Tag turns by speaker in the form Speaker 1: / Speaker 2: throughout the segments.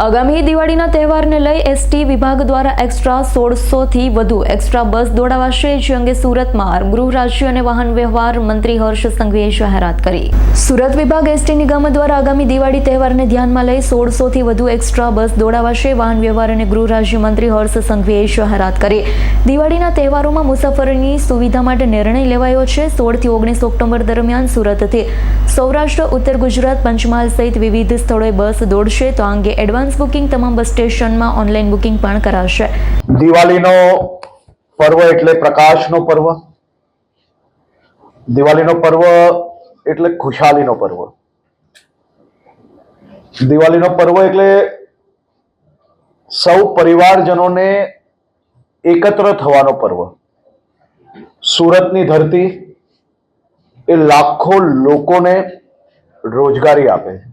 Speaker 1: આગામી દિવાળીના તહેવારને લઈ એસટી વિભાગ દ્વારા એક્સ્ટ્રા સોળસોથી વધુ એક્સ્ટ્રા બસ દોડાવાશે, જે અંગે સુરતમાં ગૃહ રાજ્ય અને વાહન વ્યવહાર મંત્રી હર્ષ સંઘવીએ જાહેરાત કરી. સુરત વિભાગ એસટી નિગમ દ્વારા આગામી દિવાળી તહેવારને ધ્યાનમાં લઈ સોળસોથી વધુ એક્સ્ટ્રા બસ દોડાવાશે, વાહન વ્યવહાર અને ગૃહ રાજ્ય મંત્રી હર્ષ સંઘવીએ જાહેરાત કરી. દિવાળીના તહેવારોમાં મુસાફરીની સુવિધા માટે નિર્ણય લેવાયો છે. સોળથી ઓગણીસ ઓક્ટોબર દરમિયાન સુરતથી સૌરાષ્ટ્ર, ઉત્તર ગુજરાત, પંચમહાલ સહિત વિવિધ સ્થળોએ બસ દોડશે. તો આ અંગે એડવાન્સ બુકિંગ તમામ બસ સ્ટેશનમાં ઓનલાઈન બુકિંગ પણ કરાશે.
Speaker 2: દિવાળીનો પર્વ એટલે પ્રકાશનો પર્વ. દિવાળીનો પર્વ એટલે ખુશાલીનો પર્વ. દિવાળીનો પર્વ એટલે સૌ પરિવારજનોને એકત્ર થવાનો પર્વ. સુરતની ધરતી એ લાખો લોકોને રોજગારી આપે છે.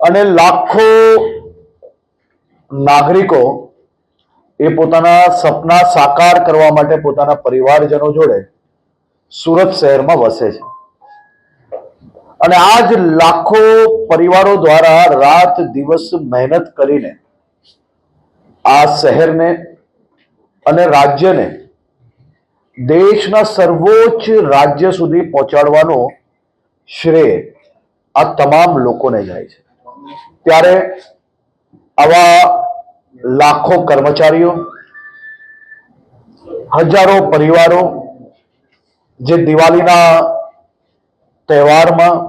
Speaker 2: અને લાખો નાગરિકો એ પોતાના સપના સાકાર કરવા માટે પોતાના પરિવારજનો જોડે સુરત શહેરમાં વસે છે. અને આ જ લાખો પરિવારો દ્વારા રાત દિવસ મહેનત કરીને આ શહેરને અને રાજ્યને દેશના સર્વોચ્ચ રાજ્ય સુધી પહોંચાડવાનો શ્રેય આ તમામ લોકોને જાય છે. ત્યારે આવા લાખો કર્મચારીઓ, હજારો પરિવારો જે દિવાળીના તહેવારમાં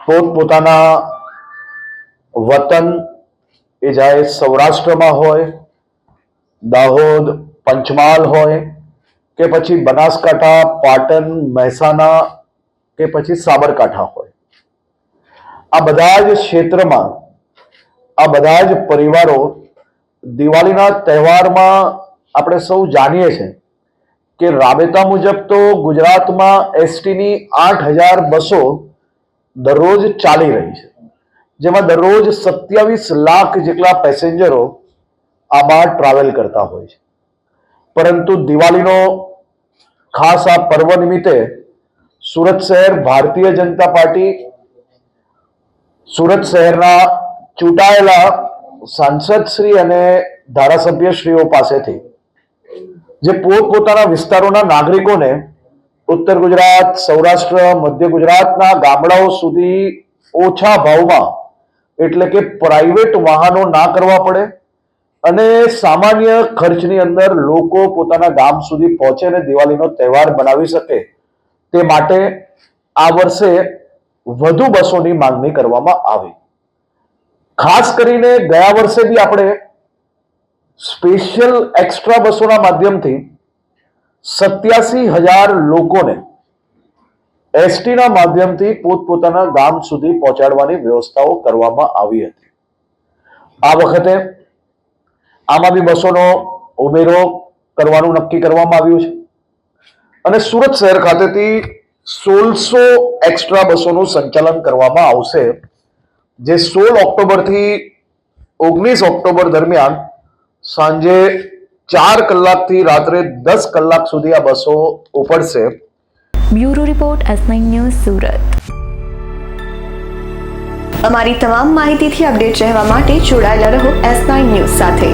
Speaker 2: પોતપોતાના વતન, એ જાય સૌરાષ્ટ્રમાં હોય, દાહોદ, પંચમહાલ હોય, કે પછી બનાસકાંઠા, પાટણ, મહેસાણા, કે પછી સાબરકાંઠા હોય. આ બધા જ ક્ષેત્રમાં, આ બધા જ પરિવારો દિવાળીના તહેવારમાં આપણે સૌ જાણીએ છીએ કે રાબેતા મુજબ તો ગુજરાતમાં એસટીની આઠ હજાર બસો દરરોજ ચાલી રહી છે. જેમાં દરરોજ સત્યાવીસ લાખ જેટલા પેસેન્જરો આ બહાર ટ્રાવેલ કરતા હોય છે. પરંતુ દિવાળીનો ખાસ આ પર્વ નિમિત્તે સુરત શહેર ભારતીય જનતા પાર્ટી સુરત શહેરના ચૂંટાયેલા સાંસદશ્રી અને ધારાસભ્યશ્રીઓ પાસેથી, જે પોતપોતાના વિસ્તારોના નાગરિકોને ઉત્તર ગુજરાત, સૌરાષ્ટ્ર, મધ્ય ગુજરાતના ગામડાઓ સુધી ઓછા ભાવમાં, એટલે કે પ્રાઇવેટ વાહનો ના કરવા પડે અને સામાન્ય ખર્ચની અંદર લોકો પોતાના ગામ સુધી પહોંચે અને દિવાળીનો તહેવાર બનાવી શકે તે માટે આ વર્ષે વધુ બસોની માંગણી કરવામાં આવી. ખાસ કરીને ગયા વર્ષે બી આપણે સ્પેશિયલ એક્સ્ટ્રા બસોના માધ્યમથી સત્યાસી હજાર લોકોને એસટીના માધ્યમથી પોતપોતાના ગામ સુધી પહોંચાડવાની વ્યવસ્થાઓ કરવામાં આવી હતી. આ વખતે આમાં બી બસોનો ઉમેરો કરવાનું નક્કી કરવામાં આવ્યું છે. અને સુરત શહેર ખાતેથી સોળસો એક્સ્ટ્રા બસોનું સંચાલન કરવામાં આવશે જે સોળ ઓક્ટોબરથી ઓગણીસ ઓક્ટોબર દરમિયાન સાંજે ચાર કલાકથી રાત્રે દસ કલાક સુધી આ બસો ઉપડશે.
Speaker 1: Bureau report S news Surat.
Speaker 3: અમારી તમામ માહિતીથી અપડેટ રહેવા માટે જોડાયેલા રહો એસ ન્યૂઝ સાથે.